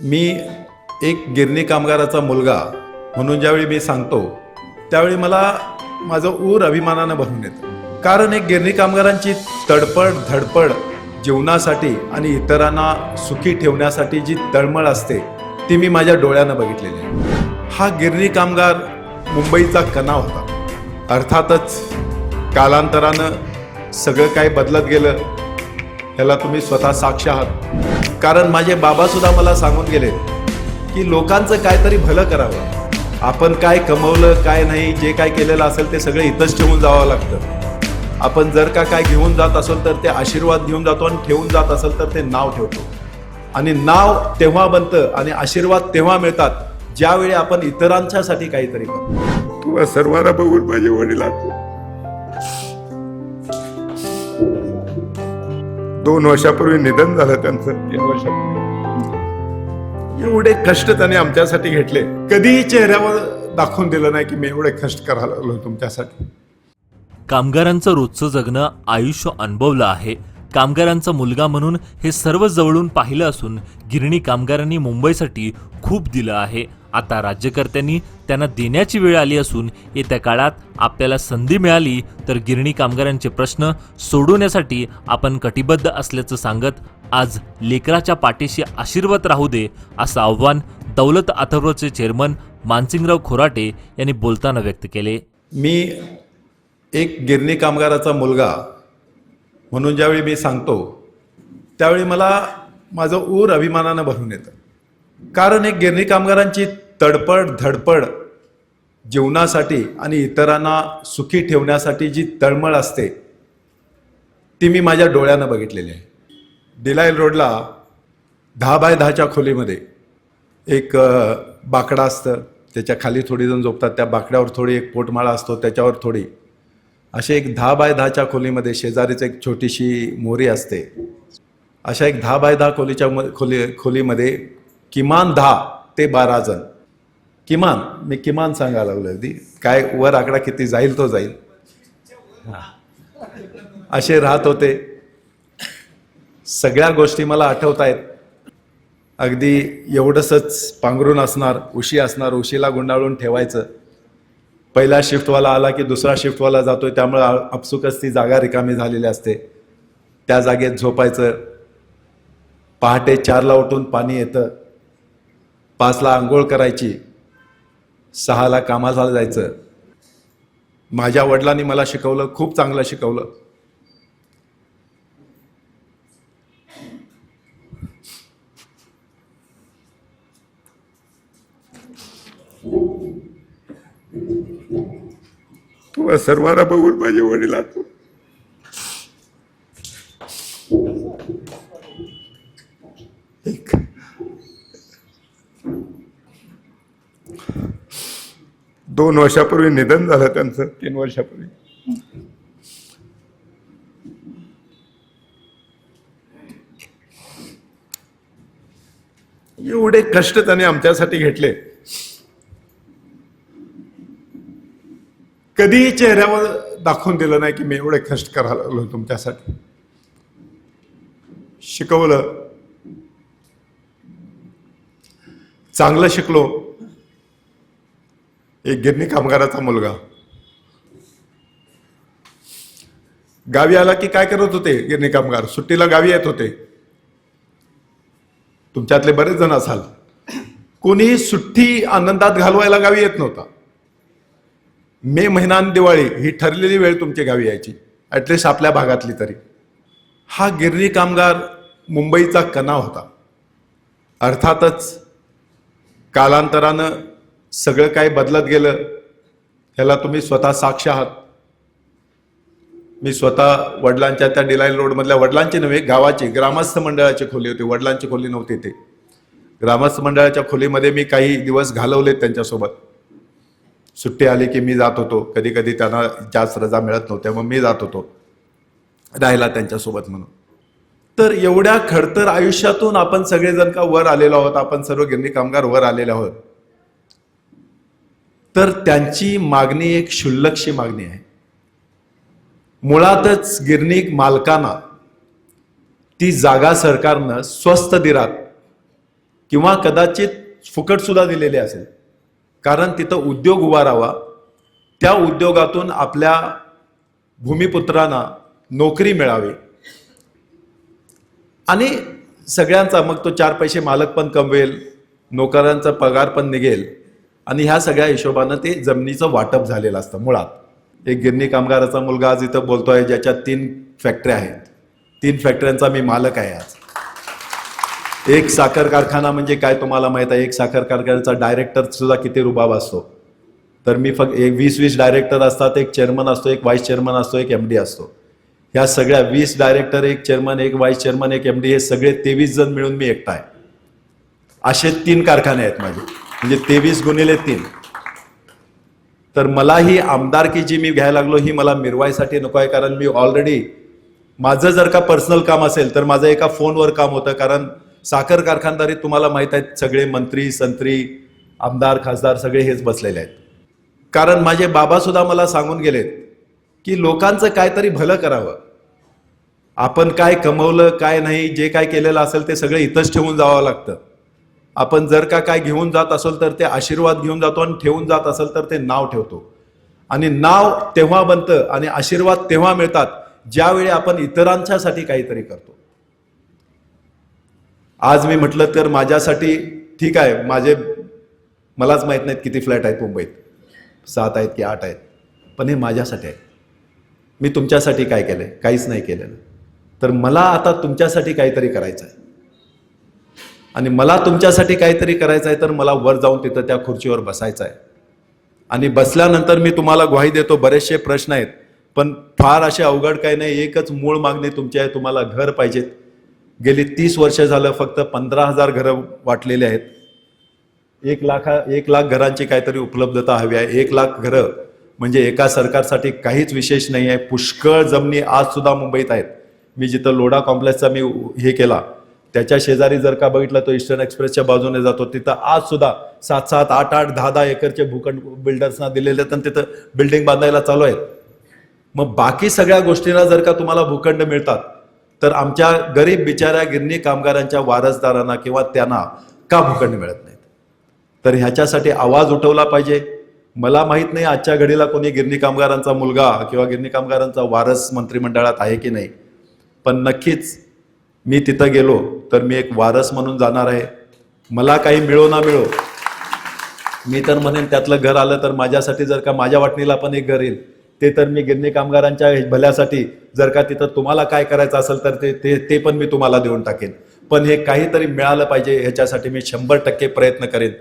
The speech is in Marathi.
मी एक गिरणी कामगाराचा मुलगा म्हणून ज्यावेळी मी सांगतो त्यावेळी मला माझं ऊर अभिमानानं भरून येतं. कारण एक गिरणी कामगारांची तडपड धडपड जीवनासाठी आणि इतरांना सुखी ठेवण्यासाठी जी तळमळ असते ती मी माझ्या डोळ्यानं बघितलेली आहे. हा गिरणी कामगार मुंबईचा कणा होता. अर्थातच कालांतरानं सगळं काही बदलत गेलं. ह्याला तुम्ही स्वतः साक्ष आहात. कारण माझे बाबासुद्धा मला सांगून गेले की लोकांचं काहीतरी भलं करावं. आपण काय कमवलं काय नाही जे काय केलेलं असेल ते सगळे इथंच ठेवून जावं लागतं. आपण जर का काय घेऊन जात असेल तर ते आशीर्वाद घेऊन जातो आणि ठेवून जात असेल तर ते नाव ठेवतो. आणि नाव तेव्हा बनतं आणि आशीर्वाद तेव्हा मिळतात ज्यावेळी आपण इतरांच्यासाठी काहीतरी करतो. तुला सर्वांना बघून माझे वडील दोन वर्षापूर्वी निधन झालं त्यांचं. तीन वर्षापूर्वी. एवढे कष्ट त्याने आमच्यासाठी घेतले. कधीही चेहऱ्यावर दाखवून दिलं नाही की मी एवढे कष्ट करायला लागलो तुमच्यासाठी. कामगारांचं रोजचं जगणं आयुष्य अनुभवलं आहे. कामगारांचा मुलगा म्हणून हे सर्व जवळून पाहिलं असून गिरणी कामगारांनी मुंबईसाठी खूप दिलं आहे. आता राज्यकर्त्यांनी त्यांना देण्याची वेळ आली असून येत्या काळात आपल्याला संधी मिळाली तर गिरणी कामगारांचे प्रश्न सोडवण्यासाठी आपण कटिबद्ध असल्याचं सांगत आज लेकराच्या पाठीशी आशीर्वाद राहू दे असं आव्हान दौलत अथर्वचे चेअरमन मानसिंगराव खोराटे यांनी बोलताना व्यक्त केले. मी एक गिरणी कामगाराचा मुलगा म्हणून ज्यावेळी मी सांगतो त्यावेळी मला माझं ऊर अभिमानानं भरून येतं. कारण एक गिरणी कामगारांची तडपड धडपड जीवनासाठी आणि इतरांना सुखी ठेवण्यासाठी जी तळमळ असते ती मी माझ्या डोळ्यानं बघितलेली आहे. डिलाईल रोडला दहा बाय दहाच्या खोलीमध्ये एक बाकडा असतं. त्याच्याखाली थोडी जण झोपतात. त्या बाकड्यावर थोडी एक पोटमाळा असतो. त्याच्यावर थोडी. असे एक दहा बाय दहाच्या खोलीमध्ये शेजारीच एक छोटीशी मोरी असते. अशा एक दहा बाय दहा खोलीच्या म- खोली खोलीमध्ये किमान दहा ते बारा जण. किमान मी किमान सांगायला लागलो अगदी. काय वर आकडा किती जाईल तो जाईल. असे राहत होते. सगळ्या गोष्टी मला आठवत आहेत अगदी एवढंसच पांघरून असणार उशी असणार उशीला गुंडाळून ठेवायचं. पहिला शिफ्टवाला आला की दुसरा शिफ्टवाला जातोय त्यामुळे अपसुकच आपसुकच ती जागा रिकामी झालेली असते. त्या जागेत झोपायचं. पहाटे चारला उठून पाणी येतं. पाचला आंघोळ करायची सहाला कामाला जायचं. माझ्या वडिलांनी मला शिकवलं खूप चांगलं शिकवलं. सर्वांना बघून माझे वडील दोन वर्षापूर्वी निधन झालं त्यांचं तीन वर्षापूर्वी. एवढे कष्ट त्याने आमच्यासाठी घेतले. कधीही चेहऱ्यावर दाखवून दिलं नाही की मी एवढे कष्ट करायला लागलो तुमच्यासाठी. शिकवलं. चांगलं शिकलो. एक गिरणी कामगाराचा मुलगा. गावी आला की काय करत होते गिरणी कामगार? सुट्टीला गावी येत होते. तुमच्यातले बरेच जण असाल. कोणीही सुट्टी आनंदात घालवायला गावी येत नव्हता. मे महिना दिवाळी ही ठरलेली वेळ तुमच्या गावी यायची. ॲटलिस्ट आपल्या भागातली तरी. हा गिरणी कामगार मुंबईचा कणा होता. अर्थातच कालांतरानं सगळं काही बदलत गेलं ह्याला तुम्ही स्वतः साक्ष आहात. मी स्वतः वडिलांच्या त्या डिलाईल रोडमधल्या वडिलांची नव्हे गावाची ग्रामस्थ मंडळाची खोली होती वडिलांची खोली नव्हती ते ग्रामस्थ मंडळाच्या खोलीमध्ये मी काही दिवस घालवले त्यांच्यासोबत. सुट्टी आली की मी जात होतो. कधी कधी त्यांना जास्त रजा मिळत नव्हत्या मग मी जात होतो. राहिला त्यांच्यासोबत म्हणून. तर एवढ्या खडतर आयुष्यातून आपण सगळेजण का वर आलेलो आहोत? आपण सर्व गिरणी कामगार वर आलेले आहोत. तर त्यांची मागणी एक क्षुल्लकशी मागणी आहे. मुळातच गिरणीक मालकांना ती जागा सरकारनं स्वस्त दिरात किंवा कदाचित फुकटसुद्धा दिलेली असेल. कारण तिथं उद्योग उभारावा त्या उद्योगातून आपल्या भूमिपुत्रांना नोकरी मिळावी. आणि सगळ्यांचा मग तो चार पैसे मालक पण कमवेल नोकरांचा पगार पण निघेल. आणि ह्या सगळ्या हिशोबानं ते जमिनीचं वाटप झालेलं असतं मुळात. एक गिरणी कामगाराचा मुलगा आज इथं बोलतोय ज्याच्यात तीन फॅक्टऱ्या आहेत. तीन फॅक्टऱ्यांचा मी मालक आहे आज. एक साखर कारखाना म्हणजे काय तुम्हाला माहीत आहे? एक साखर कारखान्याचा डायरेक्टर सुद्धा किती रुबाब असतो? तर मी फक्त एक वीस वीस डायरेक्टर असतात एक चेअरमन असतो एक व्हाईस चेअरमन असतो एक एम डी असतो. ह्या सगळ्या वीस डायरेक्टर एक चेअरमन एक व्हाईस चेअरमन एक एम डी हे सगळे तेवीस जण मिळून मी एकटा आहे. असे तीन कारखाने आहेत माझे. म्हणजे तेवीस गुणिले तीन. तर मला ही आमदारकी जी मी घ्यायला लागलो ही मला मिरवायसाठी नको आहे कारण मी ऑलरेडी माझं जर का पर्सनल काम असेल तर माझं एका फोनवर काम होतं कारण साखर कारखानदारीत तुम्हाला माहीत आहेत सगळे मंत्री संत्री आमदार खासदार सगळे हेच बसलेले आहेत. कारण माझे बाबासुद्धा मला सांगून गेलेत की लोकांचं काहीतरी भलं करावं. आपण काय कमवलं काय नाही जे काय केलेलं असेल ते सगळं इथंच ठेवून जावं लागतं. आपण जर का काय घेऊन जात असेल तर ते आशीर्वाद घेऊन जातो आणि ठेवून जात असेल तर ते नाव ठेवतो. आणि नाव तेव्हा बनतं आणि आशीर्वाद तेव्हा मिळतात ज्यावेळी आपण इतरांच्यासाठी काहीतरी करतो. आज मी म्हटलं तर माझ्यासाठी ठीक आहे माझे मलाच माहीत नाहीत किती फ्लॅट आहेत मुंबईत. सात आहेत की आठ आहेत. पण हे माझ्यासाठी आहेत मी तुमच्यासाठी काय केलंय? काहीच नाही केलेलं. तर मला आता तुमच्यासाठी काहीतरी करायचं आहे आणि मला तुमच्यासाठी काहीतरी करायचं आहे तर मला वर जाऊन तिथं त्या खुर्चीवर बसायचं आहे. आणि बसल्यानंतर मी तुम्हाला ग्वाही देतो बरेचसे प्रश्न आहेत. पण फार असे अवघड काही नाही एकच मूळ मागणी तुमची आहे तुम्हाला घर पाहिजेत. गेली तीस वर्ष झालं फक्त पंधरा हजार घरं वाटलेली आहेत. एक लाखा एक लाख घरांची काहीतरी उपलब्धता हवी आहे. एक लाख घरं म्हणजे एका सरकारसाठी काहीच विशेष नाही आहे. पुष्कळ जमिनी आजसुद्धा मुंबईत आहेत. मी जिथं लोढा कॉम्प्लेक्सचा मी हे केला त्याच्या शेजारी जर का बघितलं तो ईस्टर्न एक्सप्रेसच्या बाजूने जातो तिथं आज सुद्धा सात सात आठ आठ दहा दहा एकरचे भूखंड बिल्डर्सना दिलेले आहेत आणि तिथं बिल्डिंग बांधायला चालू आहेत. मग बाकी सगळ्या गोष्टींना जर का तुम्हाला भूखंड मिळतात तर आमच्या गरीब बिचाऱ्या गिरणी कामगारांच्या वारसदारांना किंवा त्यांना का भूखंड मिळत नाहीत? तर ह्याच्यासाठी आवाज उठवला पाहिजे. मला माहीत नाही आजच्या घडीला कोणी गिरणी कामगारांचा मुलगा किंवा गिरणी कामगारांचा वारस मंत्रिमंडळात आहे की नाही पण नक्कीच मी तिथं गेलो तर मी एक वारस म्हणून जाणार आहे. मला काही मिळो ना मिळो. मी तर म्हणेन त्यातलं घर आलं तर माझ्यासाठी जर का माझ्या वाटणीला पण एक घर येईल. ते तर मी गिरणी कामगारांच्या भल्यासाठी जर का तिथं तुम्हाला काय करायचं असेल तर ते ते ते पण मी तुम्हाला देऊन टाकेन. पण हे काहीतरी मिळालं पाहिजे ह्याच्यासाठी मी शंभर टक्के प्रयत्न करेन.